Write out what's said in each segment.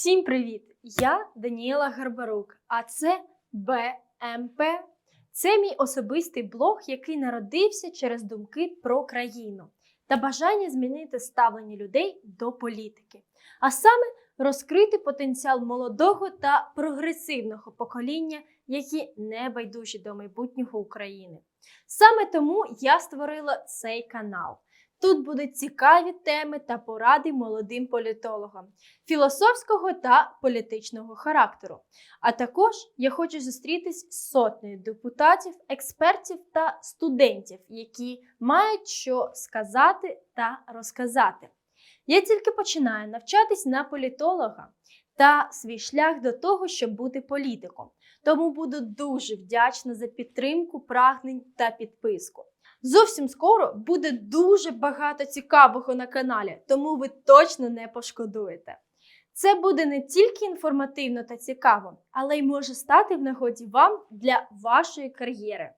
Всім привіт! Я Даніела Гарбарук, а це БМП. Це мій особистий блог, який народився через думки про країну та бажання змінити ставлення людей до політики, а саме розкрити потенціал молодого та прогресивного покоління, які не байдужі до майбутнього України. Саме тому я створила цей канал. Тут будуть цікаві теми та поради молодим політологам філософського та політичного характеру. А також я хочу зустрітись з сотнею депутатів, експертів та студентів, які мають що сказати та розказати. Я тільки починаю навчатись на політолога та свій шлях до того, щоб бути політиком. Тому буду дуже вдячна за підтримку, прагнень та підписку. Зовсім скоро буде дуже багато цікавого на каналі, тому ви точно не пошкодуєте. Це буде не тільки інформативно та цікаво, але й може стати в нагоді вам для вашої кар'єри.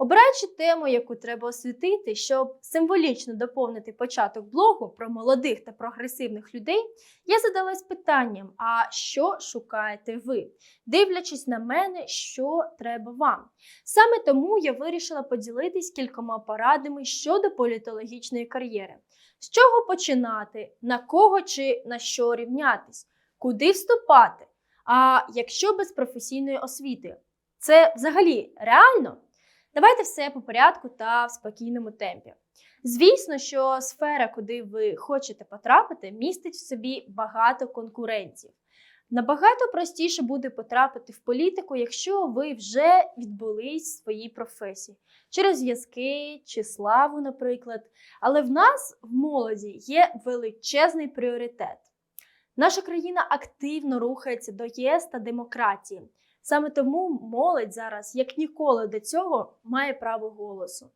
Обираючи тему, яку треба освітити, щоб символічно доповнити початок блогу про молодих та прогресивних людей, я задалась питанням: а що шукаєте ви, дивлячись на мене, що треба вам. Саме тому я вирішила поділитись кількома порадами щодо політологічної кар'єри. З чого починати, на кого чи на що рівнятись, куди вступати? А якщо без професійної освіти, це взагалі реально? Давайте все по порядку та в спокійному темпі. Звісно, що сфера, куди ви хочете потрапити, містить в собі багато конкурентів. Набагато простіше буде потрапити в політику, якщо ви вже відбулись в своїй професії через зв'язки чи славу, наприклад. Але в нас в молоді є величезний пріоритет. Наша країна активно рухається до ЄС та демократії. Саме тому молодь зараз, як ніколи до цього, має право голосу.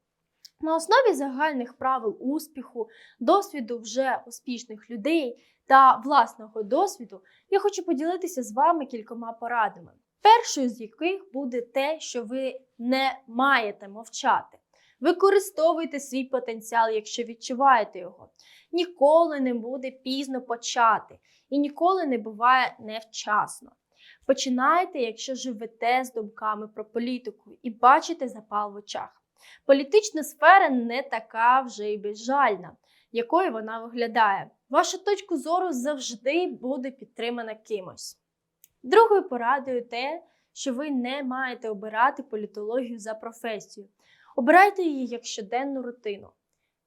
На основі загальних правил успіху, досвіду вже успішних людей та власного досвіду я хочу поділитися з вами кількома порадами. Першою з яких буде те, що ви не маєте мовчати. Використовуйте свій потенціал, якщо відчуваєте його. Ніколи не буде пізно почати і ніколи не буває невчасно. Починайте, якщо живете з думками про політику і бачите запал в очах. Політична сфера не така вже й безжальна, якою вона виглядає. Ваша точка зору завжди буде підтримана кимось. Другою порадою те, що ви не маєте обирати політологію за професію. Обирайте її як щоденну рутину.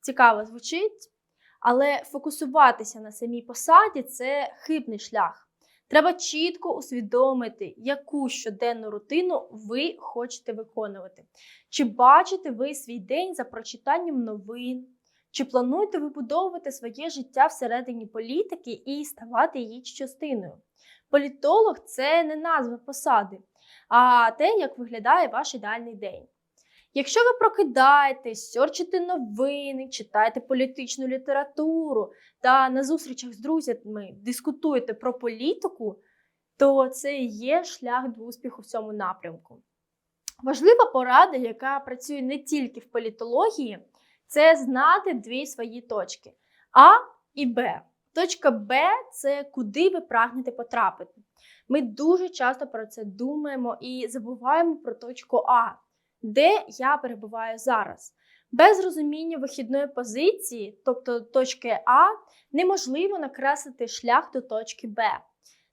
Цікаво звучить, але фокусуватися на самій посаді це хибний шлях. Треба чітко усвідомити, яку щоденну рутину ви хочете виконувати. Чи бачите ви свій день за прочитанням новин, чи плануєте вибудовувати своє життя всередині політики і ставати її частиною? Політолог це не назва посади, а те, як виглядає ваш ідеальний день. Якщо ви прокидаєтесь, сьорчите новини, читаєте політичну літературу та на зустрічах з друзями дискутуєте про політику, то це є шлях до успіху в цьому напрямку. Важлива порада, яка працює не тільки в політології, це знати дві свої точки А і Б. Точка Б це куди ви прагнете потрапити. Ми дуже часто про це думаємо і забуваємо про точку А де я перебуваю зараз. Без розуміння вихідної позиції, тобто точки А, неможливо накреслити шлях до точки Б.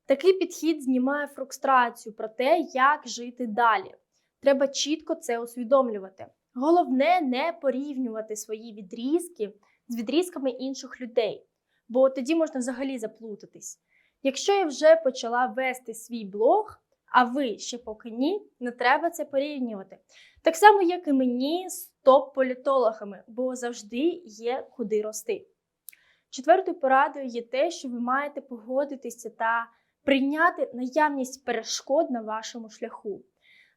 Такий підхід знімає фрустрацію про те, як жити далі. Треба чітко це усвідомлювати. Головне не порівнювати свої відрізки з відрізками інших людей, бо тоді можна взагалі заплутатись. Якщо я вже почала вести свій блог, а ви ще поки ні, не треба це порівнювати. Так само, як і мені з топ-політологами, бо завжди є куди рости. Четвертою порадою є те, що ви маєте погодитися та прийняти наявність перешкод на вашому шляху.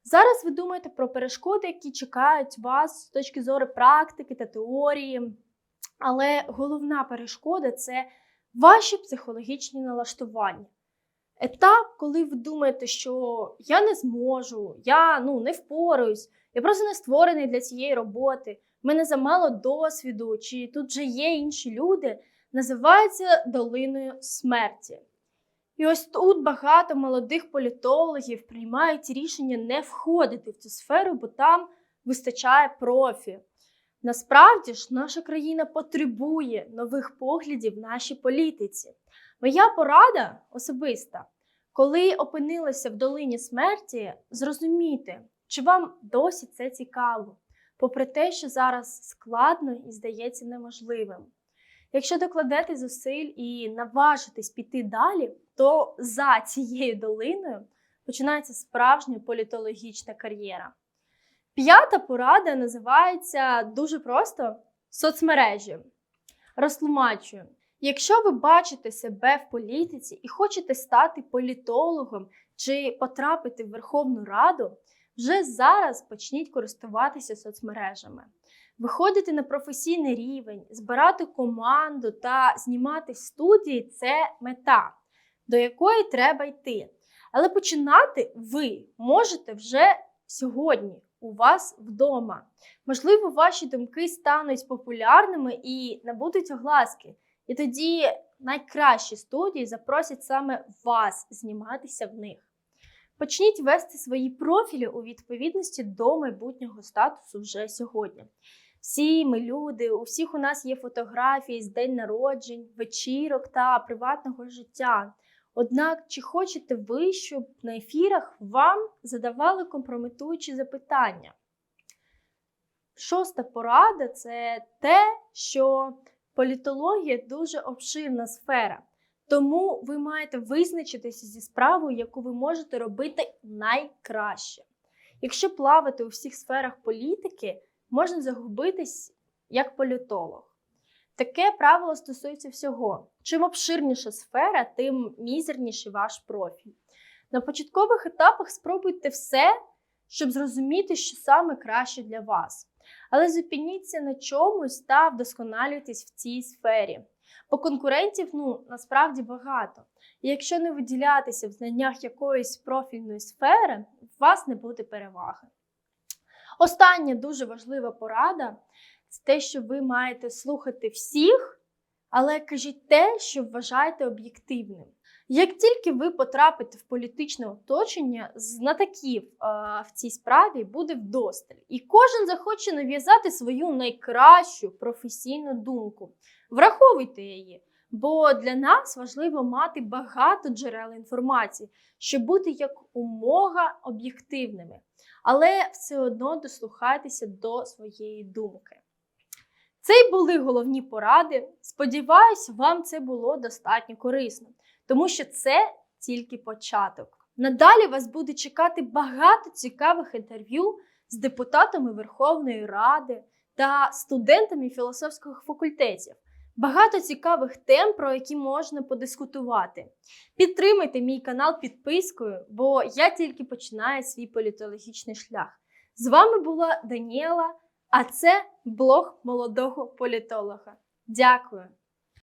Зараз ви думаєте про перешкоди, які чекають вас з точки зору практики та теорії. Але головна перешкода це ваші психологічні налаштування. Етап, коли ви думаєте, що я не зможу, я ну, не впораюсь, я просто не створений для цієї роботи, в мене замало досвіду, чи тут вже є інші люди, називається долиною смерті. І ось тут багато молодих політологів приймають рішення не входити в цю сферу, бо там вистачає профі. Насправді ж, наша країна потребує нових поглядів в нашій політиці. Моя порада особиста, коли опинилася в долині смерті, зрозуміти, чи вам досі це цікаво, попри те, що зараз складно і здається неможливим. Якщо докладете зусиль і наважитесь піти далі, то за цією долиною починається справжня політологічна кар'єра. П'ята порада називається дуже просто соцмережі. Розтлумачую. Якщо ви бачите себе в політиці і хочете стати політологом чи потрапити в Верховну Раду, вже зараз почніть користуватися соцмережами, виходити на професійний рівень, збирати команду та знімати студії це мета, до якої треба йти. Але починати ви можете вже сьогодні у вас вдома. Можливо, ваші думки стануть популярними і набудуть огласки. І тоді найкращі студії запросять саме вас зніматися в них. Почніть вести свої профілі у відповідності до майбутнього статусу вже сьогодні. Всі ми люди, у всіх у нас є фотографії з день народжень, вечірок та приватного життя. Однак, чи хочете ви, щоб на ефірах вам задавали компрометуючі запитання? Шоста порада це те, що політологія дуже обширна сфера. Тому ви маєте визначитися зі справою, яку ви можете робити найкраще. Якщо плавати у всіх сферах політики, можна загубитись як політолог. Таке правило стосується всього. Чим обширніша сфера, тим мізерніший ваш профіль. На початкових етапах спробуйте все, щоб зрозуміти, що саме краще для вас. Але зупиніться на чомусь та вдосконалюйтесь в цій сфері. Бо конкурентів ну, насправді багато. І якщо не виділятися в знаннях якоїсь профільної сфери, у вас не буде переваги. Остання дуже важлива порада це те, що ви маєте слухати всіх, але кажіть те, що вважаєте об'єктивним. Як тільки ви потрапите в політичне оточення, знатоків в цій справі буде вдосталь. І кожен захоче нав'язати свою найкращу професійну думку. Враховуйте її, бо для нас важливо мати багато джерел інформації, щоб бути як умога об'єктивними, але все одно дослухайтеся до своєї думки. Це й були головні поради. Сподіваюсь, вам це було достатньо корисно, тому що це тільки початок. Надалі вас буде чекати багато цікавих інтерв'ю з депутатами Верховної Ради та студентами філософських факультетів. Багато цікавих тем, про які можна подискутувати. Підтримайте мій канал підпискою, бо я тільки починаю свій політологічний шлях. З вами була Даніела. А це блог молодого політолога. Дякую!